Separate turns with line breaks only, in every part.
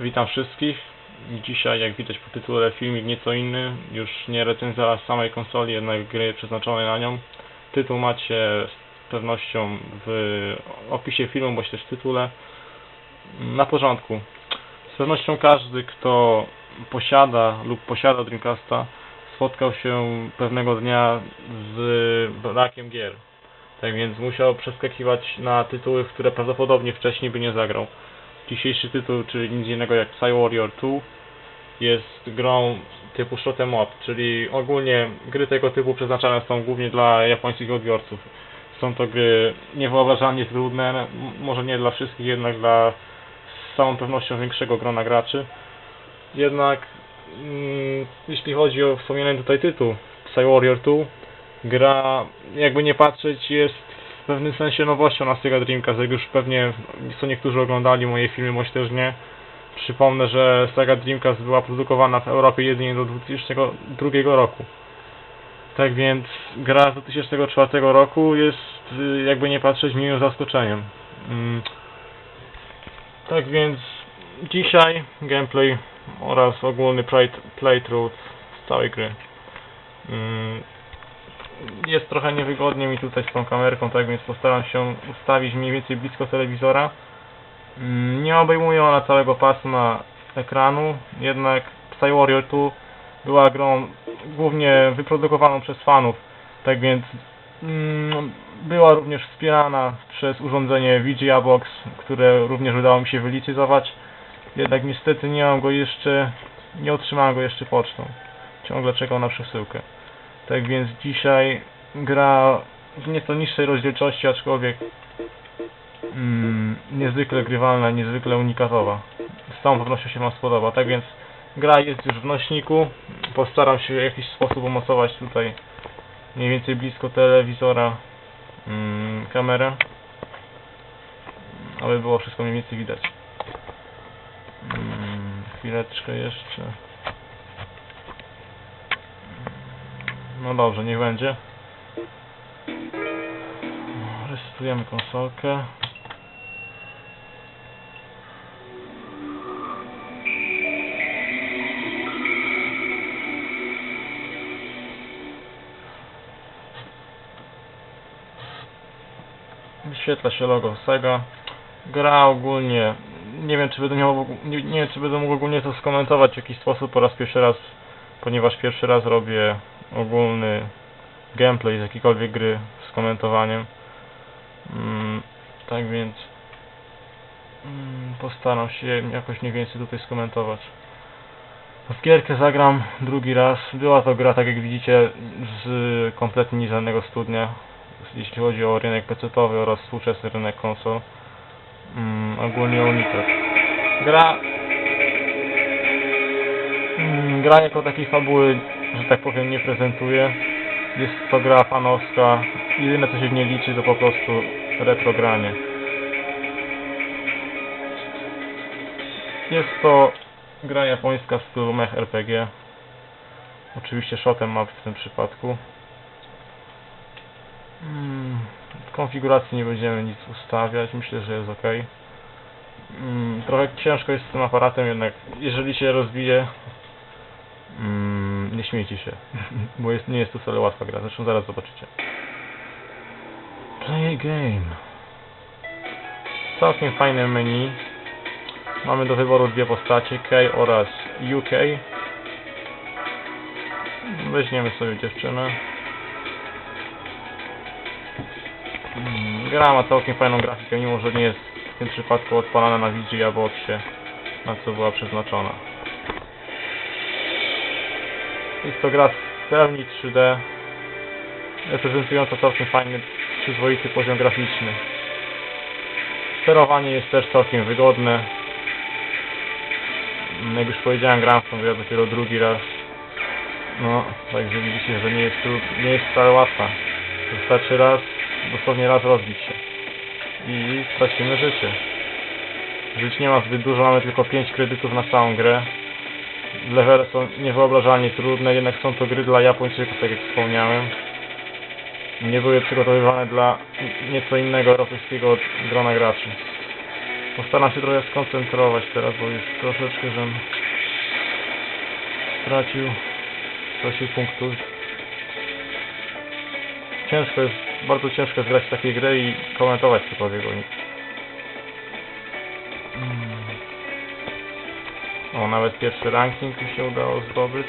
Witam wszystkich. Dzisiaj, jak widać po tytule, filmik nieco inny. Już nie recenzja samej konsoli, jednak gry przeznaczonej na nią. Tytuł macie z pewnością w opisie filmu, bądź też w tytule. Na porządku. Z pewnością każdy, kto posiada lub posiada Dreamcasta, spotkał się pewnego dnia z brakiem gier. Tak więc musiał przeskakiwać na tytuły, które prawdopodobnie wcześniej by nie zagrał. Dzisiejszy tytuł, czyli nic innego jak Psy Warrior 2, jest grą typu shoot'em up, czyli ogólnie gry tego typu przeznaczane są głównie dla japońskich odbiorców. Są to gry niewyobrażalnie trudne, może nie dla wszystkich, jednak dla z całą pewnością większego grona graczy. Jednak mm, jeśli chodzi o wspomniany tutaj tytuł Psy Warrior 2, gra jakby nie patrzeć jest w pewnym sensie nowością na Sega Dreamcast, jak już pewnie co niektórzy oglądali moje filmy, bądź też nie. Przypomnę, że Sega Dreamcast była produkowana w Europie jedynie do 2002 roku. Tak więc gra z 2004 roku jest y, jakby nie patrzeć miłym zaskoczeniem. Mm. Tak więc dzisiaj gameplay oraz ogólny play, playthrough z całej gry. Jest trochę niewygodnie mi tutaj z tą kamerką, tak więc postaram się ustawić mniej więcej blisko telewizora. Mm, Nie obejmuje ona całego pasma ekranu, jednak Psy Warrior 2 była grą głównie wyprodukowaną przez fanów, tak więc mm, była również wspierana przez urządzenie VGA Box, które również udało mi się wylicyzować. Jednak niestety nie mam go jeszcze, nie otrzymałem go jeszcze pocztą. Ciągle czekam na przesyłkę. Tak więc dzisiaj gra w nieco niższej rozdzielczości, aczkolwiek mm, niezwykle grywalna, niezwykle unikatowa. Z całą pewnością się Wam spodoba. Tak więc gra jest już w nośniku. Postaram się w jakiś sposób umocować tutaj mniej więcej blisko telewizora mm, kamerę, aby było wszystko mniej więcej widać. Mm, chwileczkę jeszcze. No dobrze, niech będzie. Resetujemy konsolkę. Wyświetla się logo Sega. Gra ogólnie, nie wiem czy będę miał, nie, nie wiem czy będę mógł ogólnie to skomentować w jakiś sposób po raz pierwszy raz, ponieważ pierwszy raz robię ogólny gameplay z jakiejkolwiek gry z komentowaniem. Mm, tak więc mm, postaram się jakoś mniej więcej tutaj skomentować. W gierkę zagram drugi raz. Była to gra, tak jak widzicie, z kompletnie nieznanego studnia, jeśli chodzi o rynek PC-towy oraz współczesny rynek konsol. Mm, ogólnie o United. Gra Mm, Gra jako takiej fabuły, że tak powiem, nie prezentuje. Jest to gra fanowska. Jedyne co się w niej liczy to po prostu retrogranie. Jest to gra japońska w stylu mech RPG. Oczywiście shotem map w tym przypadku. Mm, W konfiguracji nie będziemy nic ustawiać, myślę, że jest ok. Mm, Trochę ciężko jest z tym aparatem, jednak jeżeli się rozbije, Śmiejcie się, bo jest, nie jest to wcale łatwa gra, zresztą zaraz zobaczycie. Play a game. Całkiem fajne menu. Mamy do wyboru dwie postacie, K oraz UK. Weźmiemy sobie dziewczynę. Mm, Gra ma całkiem fajną grafikę, mimo że nie jest w tym przypadku odpalana na VGA Boxie, na co była przeznaczona. Jest to gra w pełni 3D, reprezentująca całkiem fajny, przyzwoity poziom graficzny. Sterowanie jest też całkiem wygodne. Mm, Jak już powiedziałem, gram w tą grę dopiero drugi raz. No, także widzicie, że nie jest, trud, nie jest wcale łatwa. Wystarczy raz, dosłownie raz rozbić się. I stracimy życie. Żyć nie ma zbyt dużo, mamy tylko 5 kredytów na całą grę. Levele są niewyobrażalnie trudne, jednak są to gry dla Japończyków, tak jak wspomniałem. Nie były przygotowywane dla nieco innego europejskiego grona graczy. Postaram się trochę skoncentrować teraz, bo już troszeczkę żem stracił, stracił punktów. Ciężko jest, bardzo ciężko jest grać w takie gry i komentować cokolwiek o nich. O, nawet pierwszy ranking mi się udało zdobyć.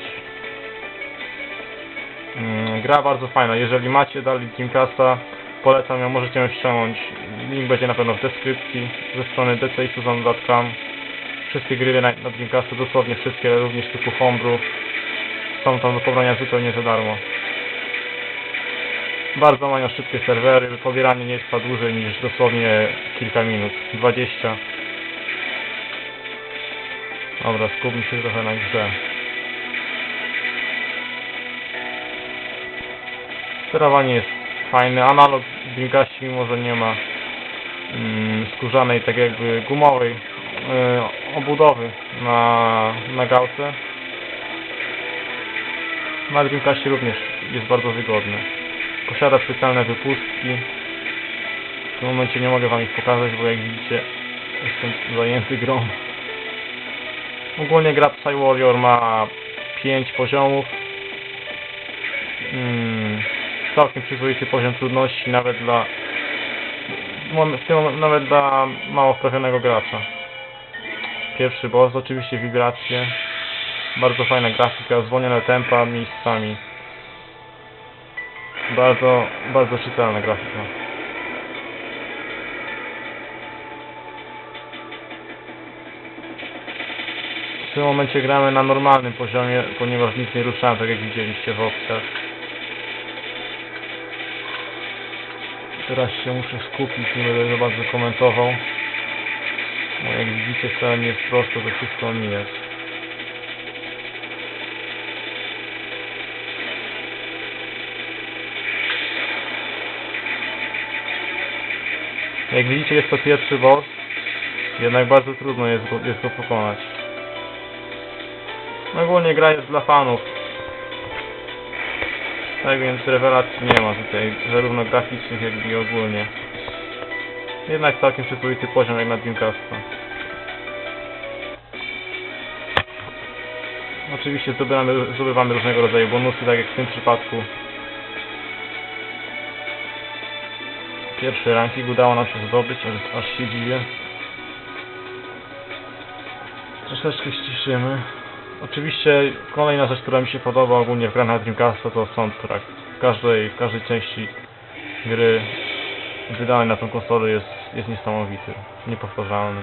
Mm, Gra bardzo fajna. Jeżeli macie dalej Dreamcasta, polecam ją, możecie ją ściągnąć. Link będzie na pewno w deskrypcji ze strony dcisuzon.com. Wszystkie gry na, na Dreamcasta, dosłownie wszystkie, również typu homebrew, są tam do pobrania zupełnie za darmo. Bardzo mają szybkie serwery, pobieranie nie trwa dłużej niż dosłownie kilka minut, 20. Dobra, skupmy się trochę na grze. Sterowanie jest fajne, analog Dreamcastie mimo, że nie ma mm, skórzanej, tak jakby gumowej y, obudowy na, na gałce. Na Dreamcastie również jest bardzo wygodny. Posiada specjalne wypustki. W tym momencie nie mogę wam ich pokazać, bo jak widzicie jestem zajęty grą. Ogólnie gra Psy Warrior ma 5 poziomów. Mm, całkiem przyzwoity poziom trudności nawet dla w tym nawet dla mało wprawionego gracza. Pierwszy boss, oczywiście wibracje. Bardzo fajna grafika, zwolnione tempa miejscami. Bardzo, bardzo czytelna grafika. Tym momencie gramy na normalnym poziomie, ponieważ nic nie ruszałem, tak jak widzieliście w opcjach. Teraz się muszę skupić, nie będę za bardzo komentował. Bo jak widzicie wcale nie jest prosto to wszystko omijać. Jak widzicie jest to pierwszy boss, jednak bardzo trudno jest go, jest go pokonać. Ogólnie gra jest dla fanów. Tak więc rewelacji nie ma tutaj, zarówno graficznych jak i ogólnie. Jednak całkiem przyzwoity poziom jak na Dreamcasta. Oczywiście zdobywamy, zdobywamy różnego rodzaju bonusy, tak jak w tym przypadku. Pierwszy ranking udało nam się zdobyć, aż, się dziwię. Troszeczkę ściszymy. Oczywiście kolejna rzecz, która mi się podoba ogólnie w grach na Dreamcasta to soundtrack. W każdej, w każdej części gry wydanej na tą konsolę jest, jest niesamowity, niepowtarzalny.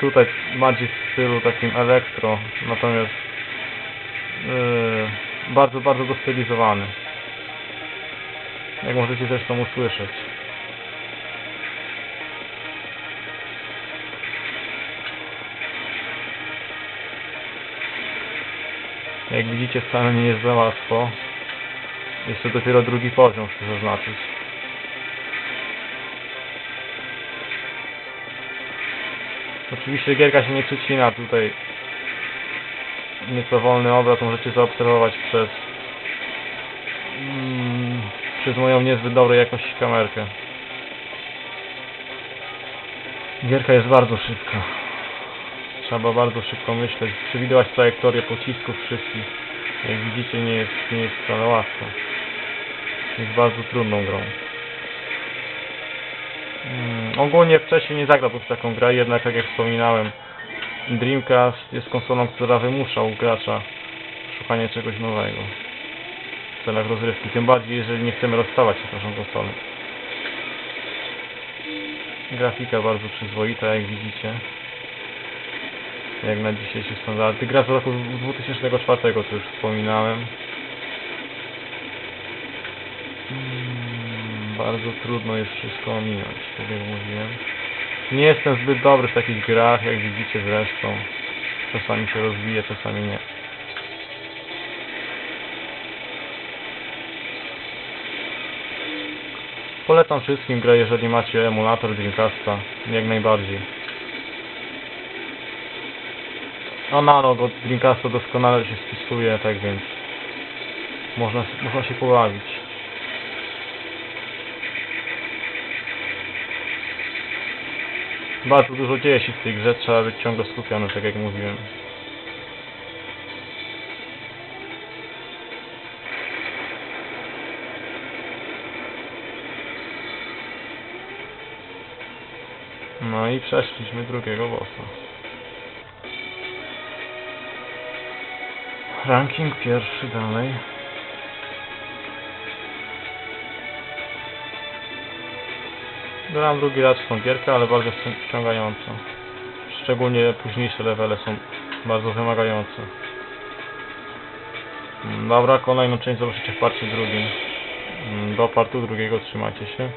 Tutaj bardziej w stylu takim elektro, natomiast yy, bardzo, bardzo dostylizowany. Jak możecie zresztą usłyszeć. Jak widzicie wcale nie jest za łatwo. Jest to dopiero drugi poziom, chcę zaznaczyć. Oczywiście gierka się nie przecina tutaj. Nieco wolny obraz możecie zaobserwować przez mm, przez moją niezbyt dobrej jakości kamerkę. Gierka jest bardzo szybka. Trzeba bardzo szybko myśleć, przewidywać trajektorię pocisków wszystkich. Jak widzicie nie jest, nie jest łatwo. Jest bardzo trudną grą. Mm, ogólnie wcześniej nie zagrałbym w taką grę, jednak tak jak wspominałem, Dreamcast jest konsolą, która wymusza u gracza szukanie czegoś nowego w celach rozrywki, tym bardziej jeżeli nie chcemy rozstawać się z naszą konsolą. Grafika bardzo przyzwoita, jak widzicie. Jak na dzisiejsze standardy. Gra z roku 2004, to już wspominałem. Mm, bardzo trudno jest wszystko ominąć, tak jak mówiłem. Nie jestem zbyt dobry w takich grach, jak widzicie zresztą. Czasami się rozwiję, czasami nie. Polecam wszystkim grę, jeżeli macie emulator Dreamcasta, jak najbardziej. Analog od Dreamcasta doskonale się spisuje, tak więc można, można się pobawić. Bardzo dużo dzieje się w tej grze, trzeba być ciągle skupiony, tak jak mówiłem. No i przeszliśmy drugiego bossa. Ranking pierwszy dalej. Gram drugi raz w tą gierkę, ale bardzo wci- wciągająco. Szczególnie późniejsze levele są bardzo wymagające. Dobra, kolejną część zobaczycie w parcie drugim. Mm, Do partu drugiego trzymajcie się.